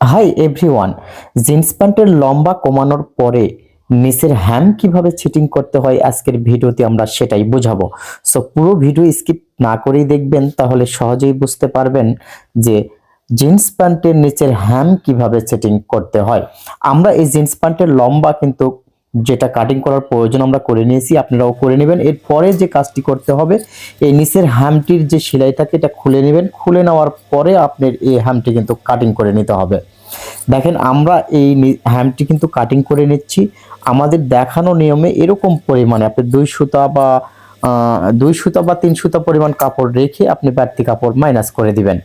Hi everyone, jeans প্যান্টের লম্বা কমানোর পরে নিচের হ্যাম কীভাবে চিটিং করতে হয় আজকের ভিডিওতে আমরা সেটাই বোঝাবো। সো পুরো ভিডিও স্কিপ না করেই দেখবেন, তাহলে সহজেই বুঝতে পারবেন যে জিন্স প্যান্টের নিচের হ্যাম কীভাবে সেটিং করতে হয়। আমরা এই জিন্স প্যান্টের লম্বা কিন্তু যেটা কাটিং করার প্রয়োজন আমরা করে নিয়েছি, আপনারাও করে নেবেন। এরপরে যে কাজটি করতে হবে, এই নিচের হ্যামটির যে সেলাই থাকে, এটা খুলে নেবেন। খুলে নেওয়ার পরে আপনার এই হ্যামটি কিন্তু কাটিং করে নিতে হবে। দেখেন, আমরা এই হ্যামটি কিন্তু কাটিং করে নিচ্ছি। আমাদের দেখানো নিয়মে এরকম পরিমাণে আপনি দুই সুতা বা দুই সুতা বা তিন সুতা পরিমাণ কাপড় রেখে আপনি বাড়তি কাপড় মাইনাস করে দিবেন।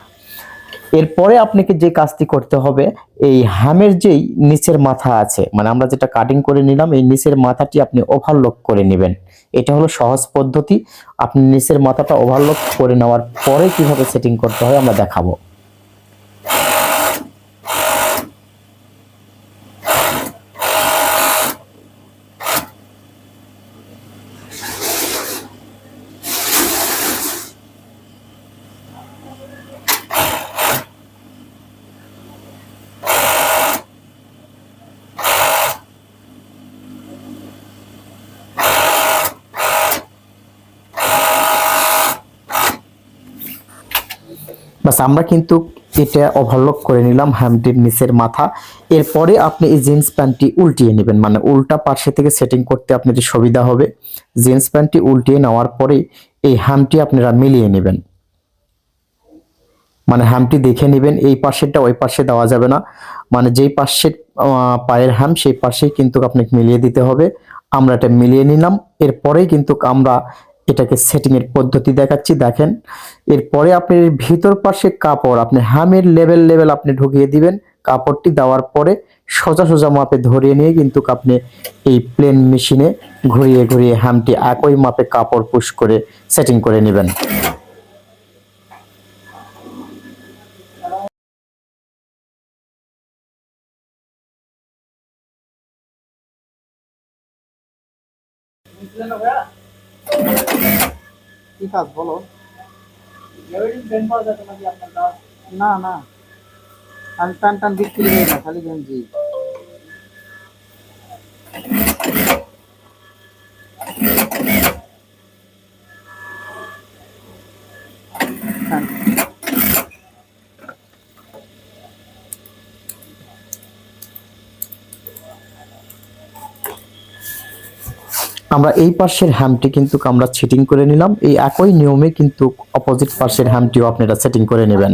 এরপরে আপনাকে যে কাজটি করতে হবে, এই হামের যেই নিচের মাথা আছে মানে আমরা যেটা কাটিং করে নিলাম, এই নিচের মাথাটি আপনি ওভারলক করে নেবেন। এটা হলো সহজ পদ্ধতি। আপনি নিচের মাথাটা ওভারলক করে নেওয়ার পরে কীভাবে সেটিং করতে হয় আমরা দেখাবো। বাস আমরা কিন্তু এটা ওভারলক করে নিলাম হ্যামটির নিচের মাথা। এরপরে আপনি এই জিন্স প্যান্টটি উল্টিয়ে নেবেন। মানে উল্টা পার্শ্বে থেকে সেটিং করতে আপনাদের সুবিধা হবে। জিন্স প্যান্টটি উল্টিয়ে নেওয়ার পরে এই হ্যামটি আপনারা মিলিয়ে নেবেন। মানে হ্যামটি দেখে নেবেন, এই পাশেরটা ওই পাশে দেওয়া যাবে না। মানে যেই পাশের পায়ের হ্যাম সেই পাশেই কিন্তু আপনাকে মিলিয়ে দিতে হবে। আমরা এটা মিলিয়ে নিলাম। এরপরেই কিন্তু আমরা এটাকে সেটিং এর পদ্ধতি দেখাচ্ছি, দেখেন। এরপরে আপনি ভিতর পাশে কাপড়, আপনি হ্যামের লেভেল লেভেল আপনি ঢুকিয়ে দিবেন। কাপড়টি দেওয়ার পরে সোজা সোজা মাপে ধরিয়ে নিয়ে কিন্তু আপনি এই প্লেন মেশিনে ঘুরিয়ে ঘুরিয়ে হ্যামটি একই মাপে কাপড় পুশ করে সেটিং করে নেবেন। কি কাজ বলো? না না। আমি টান টান বিক্রি করি না খালি গেঞ্জি। আমরা এই পার্শ্বের হ্যামটি কিন্তু আমরা সেটিং করে নিলাম। এই একই নিয়মে কিন্তু অপোজিট পার্শ্বের হ্যামটিও আপনারা সেটিং করে নেবেন।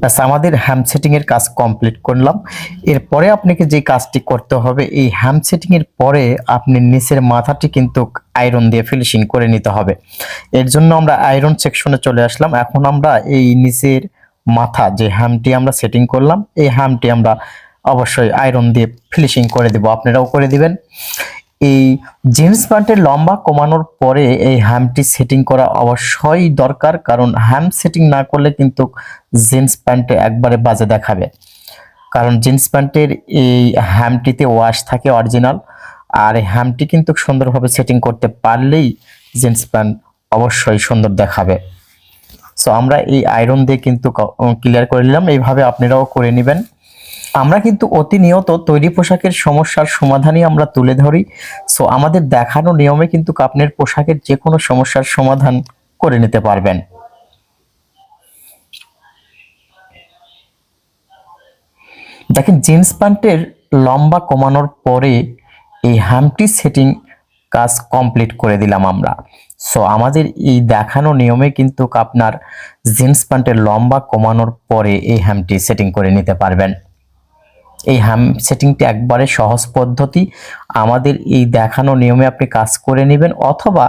ব্যাস, আমাদের হ্যাম সেটিং এর কাজ কমপ্লিট করলাম। এরপরে আপনাকে যে কাজটি করতে হবে, এই হ্যাম সেটিং এর পরে আপনি নিচের মাথাটি কিন্তু আয়রন দিয়ে ফিনিশিং করে নিতে হবে। এর জন্য আমরা আয়রন সেকশনে চলে আসলাম। এখন আমরা এই নিচের মাথা, যে হ্যামটি আমরা সেটিং করলাম, এই হ্যামটি আমরা অবশ্যই আয়রন দিয়ে ফিনিশিং করে দেব। আপনারাও করে দিবেন। এই জিন্স প্যান্টের লম্বা কমানোর পরে এই হ্যামটি সেটিং করা অবশ্যই দরকার, কারণ হ্যাম সেটিং না করলে কিন্তু জিন্স প্যান্টে একবারে বাজে দেখাবে। কারণ জিন্স প্যান্টের এই হ্যামটিতে ওয়াশ থাকে অরিজিনাল আর এই হ্যামটি কিন্তু সুন্দরভাবে সেটিং করতে পারলেই জিন্স প্যান্ট অবশ্যই সুন্দর দেখাবে। সো আমরা এই আয়রন দিয়ে কিন্তু ক্লিয়ার করে নিলাম। এইভাবে আপনারাও করে নেবেন। আমরা কিন্তু অতিনিয়ত তৈরি পোশাকের সমস্যার সমাধানই আমরা তুলে ধরি। সো আমাদের দেখানো নিয়মে কিন্তু আপনার পোশাকের যে কোনো সমস্যার সমাধান করে নিতে পারবেন। দেখেন, জিন্স প্যান্টের লম্বা কমানোর পরে এই হ্যামটি সেটিং কাজ কমপ্লিট করে দিলাম আমরা। সো আমাদের এই দেখানো নিয়মে কিন্তু আপনার জিন্স প্যান্টের লম্বা কমানোর পরে এই হ্যামটি সেটিং করে নিতে পারবেন। এই হ্যাম সেটিংটি একবারে সহজ পদ্ধতি। আমাদের এই দেখানো নিয়মে আপনি কাজ করে নেবেন অথবা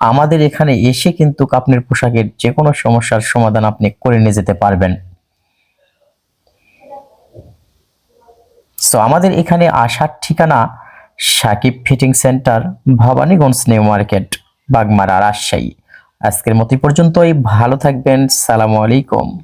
আমাদের এখানে এসে কিন্তু আপনার পোশাকের যে কোনো সমস্যার সমাধান আপনি করে নিয়ে যেতে পারবেন। সো আমাদের এখানে আসার ঠিকানা Sakib fitting centre, Bhabaniganj new market, Bagmara, Rajshahi. আজকের মতো পর্যন্তই। ভালো থাকবেন। সালামু আলাইকুম।